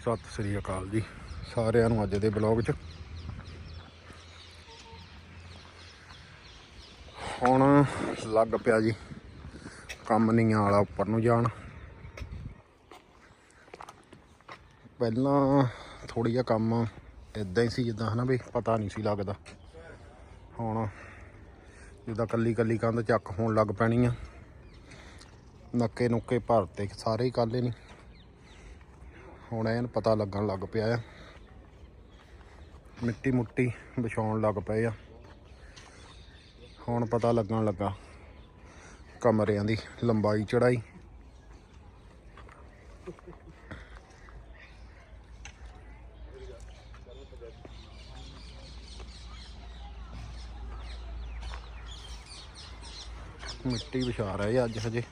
ਸਤਿ ਸ੍ਰੀ ਅਕਾਲ ਜੀ ਸਾਰਿਆਂ ਨੂੰ ਅੱਜ ਦੇ ਬਲੌਗ 'ਚ। ਹੁਣ ਲੱਗ ਪਿਆ ਜੀ ਕੰਮ ਨਹੀਂ ਵਾਲਾ ਉੱਪਰ ਨੂੰ ਜਾਣ। ਪਹਿਲਾਂ ਥੋੜੀ ਜਿਹਾ ਕੰਮ ਇਦਾਂ ਹੀ ਸੀ ਜਿੱਦਾਂ ਹਨਾ ਵੀ ਪਤਾ ਨਹੀਂ ਸੀ ਲੱਗਦਾ। ਹੁਣ ਜਿੱਦਾਂ ਕੱਲੀ ਕੱਲੀ ਕੰਧ ਚੱਕ ਹੋਣ ਲੱਗ ਪੈਣੀ ਆ। ਨੱਕੇ ਨੁੱਕੇ ਭਰਤੇ ਸਾਰੇ ਹੀ ਕਾਲੇ ਨਹੀਂ ਹੁਣ ਐਨ ਪਤਾ ਲੱਗਣ ਲੱਗ ਪਿਆ ਆ। ਮਿੱਟੀ ਮੁੱਟੀ ਵਿਛਾਉਣ ਲੱਗ ਪਏ ਆ। ਹੁਣ ਪਤਾ ਲੱਗਣ ਲੱਗਾ ਕਮਰਿਆਂ ਦੀ ਲੰਬਾਈ ਚੜਾਈ। ਮਿੱਟੀ ਵਿਛਾ ਰਹੇ ਆ ਅੱਜ ਹਜੇ।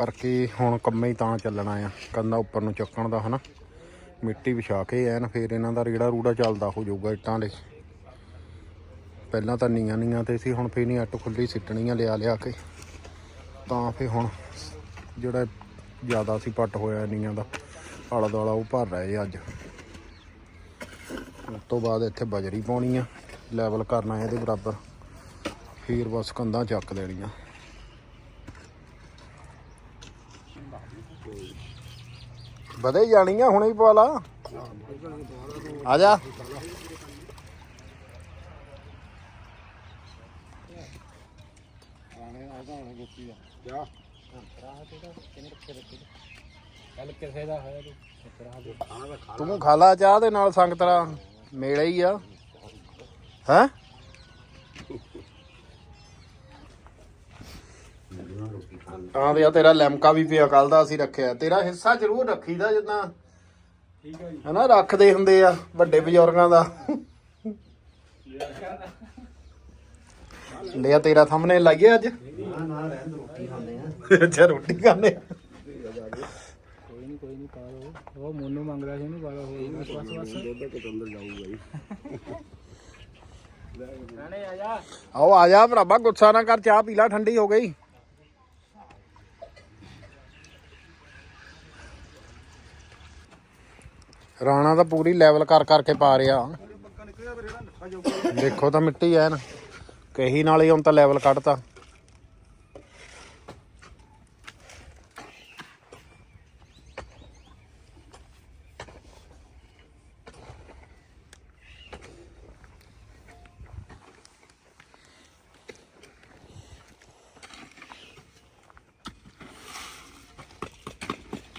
ਕਰਕੇ ਹੁਣ ਕੰਮੇ ਹੀ ਤਾਂ ਚੱਲਣਾ ਆ। ਕੰਧਾਂ ਉੱਪਰ ਨੂੰ ਚੱਕਣ ਦਾ ਹਨਾ। ਮਿੱਟੀ ਵਿਛਾ ਕੇ ਐਨ ਫੇਰ ਇਹਨਾਂ ਦਾ ਰੇੜਾ ਰੂੜਾ ਚੱਲਦਾ ਹੋ ਜਾਊਗਾ ਇੱਟਾਂ ਲਈ ਪਹਿਲਾਂ ਤਾਂ ਨੀਆਂ ਨੀਆਂ ਤੇ ਸੀ, ਹੁਣ ਫੇਰ ਨਹੀਂ ਅੱਟ ਖੁੱਲੀ ਸਿੱਟਣੀਆਂ ਲਿਆ ਲਿਆ ਕੇ। ਤਾਂ ਫੇਰ ਹੁਣ ਜਿਹੜਾ ਜ਼ਿਆਦਾ ਸੀ ਪੱਟ ਹੋਇਆ ਨੀਆਂ ਦਾ, ਆਲਾ ਦੁਆਲਾ ਉਹ ਭਰ ਰਹੇ ਆ ਅੱਜ। ਉਸ ਤੋਂ ਬਾਅਦ ਇੱਥੇ ਬਜਰੀ ਪਾਉਣੀ ਆ ਲੈਵਲ ਕਰਨਾ ਇਹਦੇ ਬਰਾਬਰ। ਫੇਰ ਬਸ ਕੰਧਾਂ ਚੱਕ ਦੇਣੀਆਂ। ਵਧੇ ਜਾਣੀ ਆ, ਹੁਣੇ ਹੀ ਪਵਾ ਲਾ। ਆ ਜਾ। ਕੱਲ ਤੂੰ ਖਾ ਲਾ ਚਾਹ ਦੇ ਨਾਲ ਸੰਗਤਰਾ ਮੇਲਾ ਹੀ ਆ। ਹੈ? ਤੇ ਆ ਤੇਰਾ ਲੈਮਕਾ ਵੀ ਪਿਆ ਕੱਲ ਦਾ ਅਸੀਂ ਰੱਖਿਆ। ਤੇਰਾ ਹਿੱਸਾ ਜ਼ਰੂਰ ਰੱਖੀਦਾ ਜਿੱਦਾਂ। ਠੀਕ ਹੈ ਜੀ। ਹਨਾ ਰੱਖਦੇ ਹੁੰਦੇ ਆ ਵੱਡੇ ਬਜ਼ੁਰਗਾਂ ਦਾ। ਲਿਆ ਤੇਰਾ ਸਾਹਮਣੇ ਲਾਈਏ ਅੱਜ। ਨਾ ਨਾ ਰਹਿਣ ਰੋਟੀ ਖਾਂਦੇ ਆ। ਅੱਛਾ ਰੋਟੀ ਖਾਣੇ ਕੋਈ ਨਹੀਂ ਕੋਈ ਨਹੀਂ ਪਾ ਲਓ। ਉਹ ਮੋਨੂ ਮੰਗ ਰਿਹਾ ਸੀ ਉਹਨੂੰ ਪਾ ਲਓ। ਹੋਰ ਬਸ ਬਸ ਬਸ। ਦੁੱਧ ਕੇ ਅੰਦਰ ਜਾਊਗਾ ਜੀ ਰਾਣੇ ਆ ਜਾ। ਆਓ ਆ ਜਾ ਭਰਾਵਾ ਗੁੱਸਾ ਨਾ ਕਰ ਚਾਹ ਪੀ ਲੈ ਠੰਡੀ ਹੋ ਗਈ। ਰਾਣਾ ਤਾਂ ਪੂਰੀ ਲੈਵਲ ਕਰ ਕਰਕੇ ਪਾ ਰਿਹਾ। ਦੇਖੋ ਤਾਂ ਮਿੱਟੀ ਐਨ ਕਹੀ ਨਾਲ ਹੀ ਹੁਣ ਤਾਂ ਲੈਵਲ ਕੱਢਤਾ।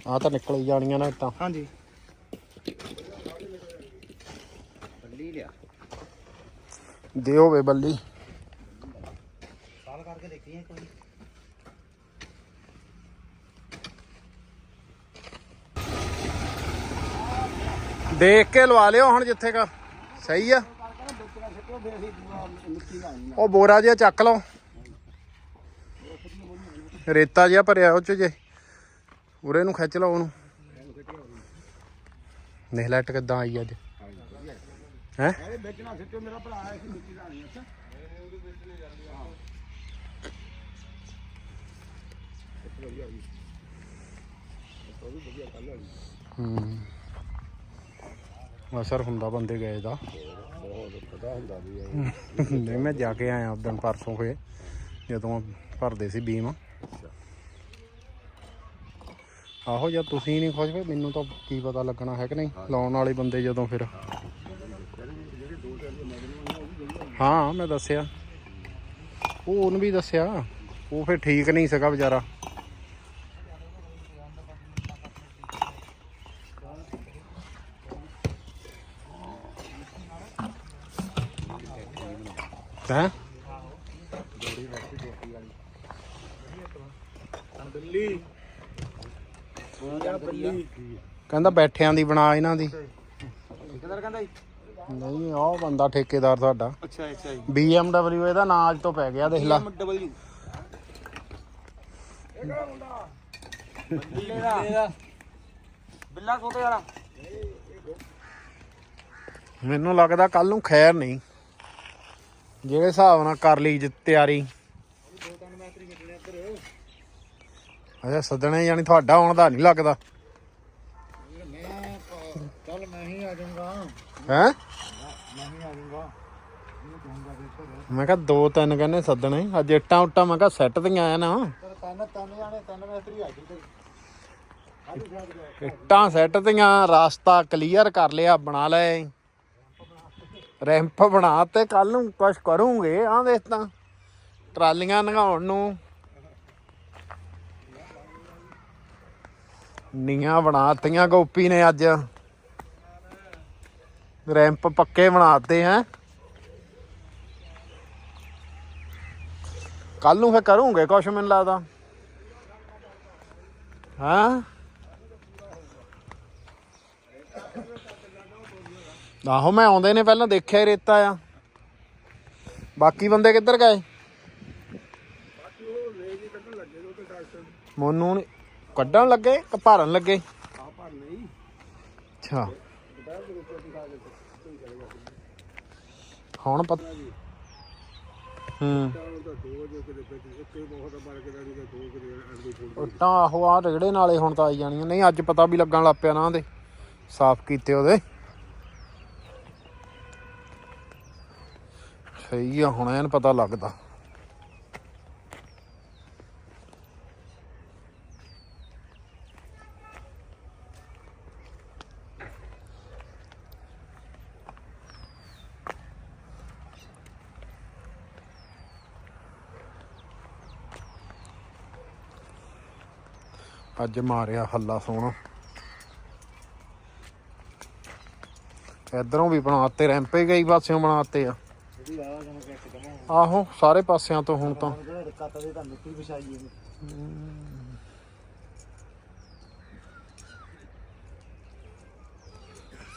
ਆ ਤਾਂ ਨਿਕਲ ਹੀ ਜਾਣੀਆਂ ਨਾ ਤਾਂ ਹਾਂਜੀ ਬੱਲੀ ਲਿਆ ਦਿਓ ਵੇ ਬੱਲੀ। ਸਾਲ ਕਰਕੇ ਦੇਖੀਏ ਕੋਈ। ਦੇਖ ਕੇ ਲਵਾ ਲਿਓ ਹੁਣ ਜਿੱਥੇ ਕਾ ਸਹੀ ਆ। ਉਹ ਬੋਰਾ ਜਿਹਾ ਚੱਕ ਲਓ। ਰੇਤਾ ਜਿਹਾ ਭਰਿਆ ਉਹ ਚ ਜੇ। ਉਰੇ ਨੂੰ ਖਿੱਚ ਲਓ ਉਹਨੂੰ। ਦੇਖ ਲੈਟ ਕਿੱਦਾਂ ਆਈ ਅੱਜ। ਹੈ? ਵੇਚਣਾ ਸਿੱਟੋ ਮੇਰਾ ਭਰਾ ਆਇਆ ਸੀ ਮਿੱਟੀ ਦਾ ਨਹੀਂ ਅੱਛਾ। ਹੂੰ। ਅਸਰ ਹੁੰਦਾ ਬੰਦੇ ਗਏ ਦਾ। ਨਹੀਂ ਮੈਂ ਜਾ ਕੇ ਆਇਆ ਉਦੋਂ ਪਰਸੋਂ ਹੋਏ ਜਦੋਂ ਭਰਦੇ ਸੀ ਬੀਮ। ਆਹੋ ਜਦ ਤੁਸੀਂ ਨਹੀਂ ਖੁਸ਼ ਫਿਰ ਮੈਨੂੰ ਤਾਂ ਕੀ ਪਤਾ ਲੱਗਣਾ ਹੈ ਕਿ ਨਹੀਂ? ਲਾਉਣ ਵਾਲੇ ਬੰਦੇ ਜਦੋਂ ਫਿਰ। ਹਾਂ ਮੈਂ ਦੱਸਿਆ। ਉਹ ਉਹਨੂੰ ਵੀ ਦੱਸਿਆ। ਉਹ ਫਿਰ ਠੀਕ ਨਹੀਂ ਸੀਗਾ ਵਿਚਾਰਾ। ਹੈਂ? ਬੱਲੀ ਕਹਿੰਦਾ ਬੈਠਿਆਂ ਦੀ ਬਣਾ ਇਹਨਾਂ ਦੀ। ਕਹਿੰਦਾ ਜੀ? ਨਹੀਂ ਉਹ ਬੰਦਾ ਠੇਕੇਦਾਰ ਸਾਡਾ। ਅੱਛਾ ਅੱਛਾ ਜੀ। BMW ਇਹਦਾ ਨਾਂ ਅੱਜ ਤੋਂ ਪੈ ਗਿਆ ਦੇਖ ਲਾ। ਡਬਲਯੂ ਬੱਲੇ ਦਾ। ਬਿੱਲਾ ਸੋਤੇ ਵਾਲਾ। ਮੈਨੂੰ ਲੱਗਦਾ ਕੱਲ ਨੂੰ ਖੈਰ ਨਹੀਂ। ਜਿਹੜੇ ਹਿਸਾਬ ਨਾਲ ਕਰ ਲਈ ਜੀ ਤਿਆਰੀ। ਅੱਛਾ ਸੱਦਣੇ ਜਾਨੀ ਤੁਹਾਡਾ ਆਉਣ ਦਾ ਨਹੀਂ ਲੱਗਦਾ। ਮੈਂ ਚੱਲ ਮੈਂ ਹੀ ਆ ਜਾਊਂਗਾ। ਹੈ? ਮੈਂ ਕਿਹਾ ਦੋ ਤਿੰਨ ਕਹਿੰਦੇ ਸੱਦਣੇ। ਅੱਜ ਇੱਟਾਂ ਉੱਟਾਂ ਮੈਂ ਕਿਹਾ ਸੈੱਟ ਦੀਆਂ ਆਇਆ ਨਾ। ਤਿੰਨ ਤਿੰਨ ਜਾਣੇ ਤਿੰਨ ਮਿਸਤਰੀ ਆ ਗਏ ਇੱਟਾਂ ਸੈੱਟ ਦੀਆਂ, ਰਾਸਤਾ ਕਲੀਅਰ ਕਰ ਲਿਆ, ਬਣਾ ਲਏ। ਰੈਂਪ ਬਣਾ ਤੇ ਕੱਲ ਨੂੰ ਕੁਛ ਕਰੂੰਗੇ, ਆਹ ਦੇਖ ਤਾਂ। ਟਰਾਲੀਆਂ ਨਗਾਉਣ ਨੂੰ। ਨੀਆਂ ਬਣਾਤੀਆਂ ਗੋਪੀ ਨੇ ਅੱਜ। ਰੈਂਪ ਪੱਕੇ ਬਣਾਤੇ ਹੈ। ਕੱਲ ਨੂੰ ਫੇ ਕਰੂੰਗੇ ਕੁਛ ਮੈਨੂੰ ਲੱਗਦਾ। ਹਾਂ? ਆਹੋ ਮੈਂ ਆਉਂਦੇ ਨੇ ਪਹਿਲਾਂ ਦੇਖਿਆ ਰੇਤਾ ਆ। ਬਾਕੀ ਬੰਦੇ ਕਿੱਧਰ ਗਏ? ਮੋਨੂ ਨੀ- ਕੱਢਣ ਲੱਗੇ ਕਿ ਭਰਨ ਲੱਗੇ? ਆ ਪਰ ਨਹੀਂ ਅੱਛਾ। ਹੁਣ ਪਤਾ ਹੂੰ। ਉੱਟਾਂ ਆਹੋ ਆ ਰਗੜੇ ਨਾਲੇ ਹੁਣ ਤਾਂ ਆਈ ਜਾਣੀਆਂ। ਨਹੀਂ, ਅੱਜ ਪਤਾ ਵੀ ਲੱਗਣ ਲੱਗ ਪਿਆ ਨਾ ਦੇ ਸਾਫ਼ ਕੀਤੇ ਉਹਦੇ। ਸਹੀ ਆ, ਹੁਣ ਐਨ ਪਤਾ ਲੱਗਦਾ। ਅੱਜ ਮਾਰਿਆ ਹੱਲਾ ਸੋਹਣਾ। ਇਧਰੋਂ ਵੀ ਬਣਾਤੇ, ਰੈਂਪੇ ਕਈ ਪਾਸਿਓਂ ਬਣਾਤੇ ਆ। ਆਹੋ, ਸਾਰੇ ਪਾਸਿਆਂ ਤੋਂ ਹੁਣ ਤਾਂ।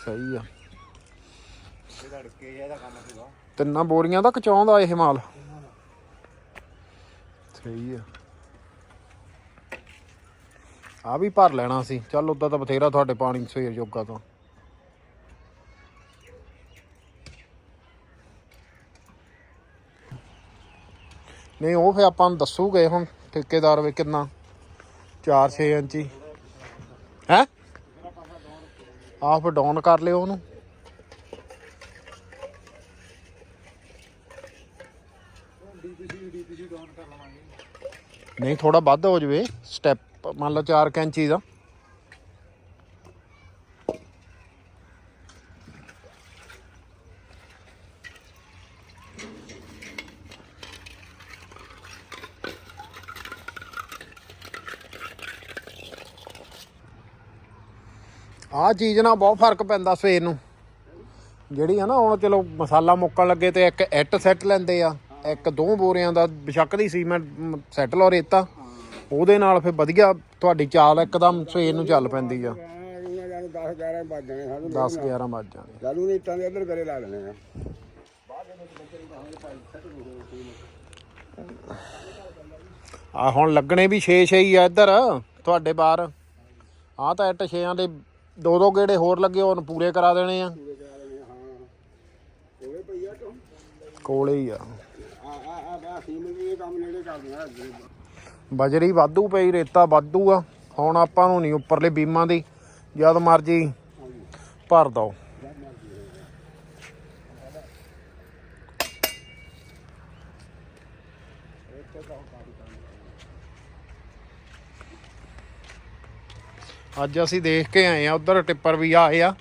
ਸਹੀ ਆ। ਤਿੰਨਾਂ ਬੋਰੀਆਂ ਦਾ ਕਚਾਉਂਦਾ ਇਹ ਮਾਲ। ਸਹੀ ਆ। ਆ ਵੀ ਭਰ ਲੈਣਾ ਸੀ। ਚੱਲ ਉਦਾਂ ਤਾਂ ਬਥੇਰਾ ਤੁਹਾਡੇ ਪਾਣੀ ਸਵੇਰ ਜੋਗਾ ਤਾਂ। ਨਹੀਂ, ਉਹ ਫੇ ਆਪਾਂ ਨੂੰ ਦੱਸੂਗੇ ਹੁਣ ਠੇਕੇਦਾਰ ਵੀ ਕਿੰਨਾ। 4-6 ਇੰਚੀ। ਹੈ? ਆਹ ਡਾਊਨ ਕਰ ਲਿਓ ਉਹਨੂੰ। ਨਹੀਂ ਥੋੜਾ ਵੱਧ ਹੋ ਜਵੇ। ਸਟੈਪ ਮੰਨ ਲਓ 4 ਕੈਂਚੀ ਦਾ। ਆਹ ਚੀਜ਼ ਨਾਲ ਬਹੁਤ ਫ਼ਰਕ ਪੈਂਦਾ ਸਵੇਰ ਨੂੰ। ਜਿਹੜੀ ਹੈ ਨਾ, ਹੁਣ ਚਲੋ ਮਸਾਲਾ ਮੁੱਕਣ ਲੱਗੇ ਤੇ ਇੱਕ ਇੱਟ ਸੈੱਟ ਲੈਂਦੇ ਆ। ਇੱਕ ਦੋ ਬੋਰਿਆਂ ਦਾ, ਬਿਸ਼ੱਕ ਦੀ ਸੀਮੈਂਟ ਸੈੱਟ ਲਓ ਰੇਤਾ। ਉਹਦੇ ਨਾਲ ਫਿਰ ਵਧੀਆ ਤੁਹਾਡੀ ਚਾਲ ਇੱਕਦਮ ਸਵੇਰ ਨੂੰ ਚੱਲ ਪੈਂਦੀ ਆ। ਉਹਨਾਂ ਜਾਨੂੰ 10 11 ਵੱਜ ਜਾਣੇ। ਸਾਨੂੰ 10 11 ਵੱਜ ਜਾਣੇ ਚਾਲੂ ਨੇ ਇੱਟਾਂ ਦੇ ਇੱਧਰ ਕਰੇ ਲਾ ਲੈਣੇ ਆ। ਆ ਹੁਣ ਲੱਗਣੇ ਵੀ 6 6 ਹੀ ਆ ਇੱਧਰ ਤੁਹਾਡੇ ਬਾਹਰ। ਆ ਤਾਂ ਇੱਟ ਛੇਆਂ ਦੇ ਦੋ ਦੋ ਗੇੜੇ ਹੋਰ ਲੱਗੇ ਹੁਣ ਪੂਰੇ ਕਰਾ ਦੇਣੇ ਆ। ਕਰਾ ਕੋਲੇ ਹੀ ਆ। ਆ ਆ ਆ ਬਾ ਸੀਮਨ ਵੀ ਕੰਮ ਨੇੜੇ ਕਰਦੇ ਆ ਅੱਗੇ ਬਜਰੀ ਵਾਧੂ ਪਈ, ਰੇਤਾ ਵਾਧੂ ਆ। ਹੁਣ ਆਪਾਂ ਨੂੰ ਨਹੀਂ ਉੱਪਰਲੇ ਬੀਮਾਂ ਦੀ, ਜਦ ਮਰਜ਼ੀ ਭਰ ਦੋ। ਅੱਜ ਅਸੀਂ ਦੇਖ ਕੇ ਆਏ ਆ, ਉਧਰ ਟਿੱਪਰ ਵੀ ਆਏ ਆ।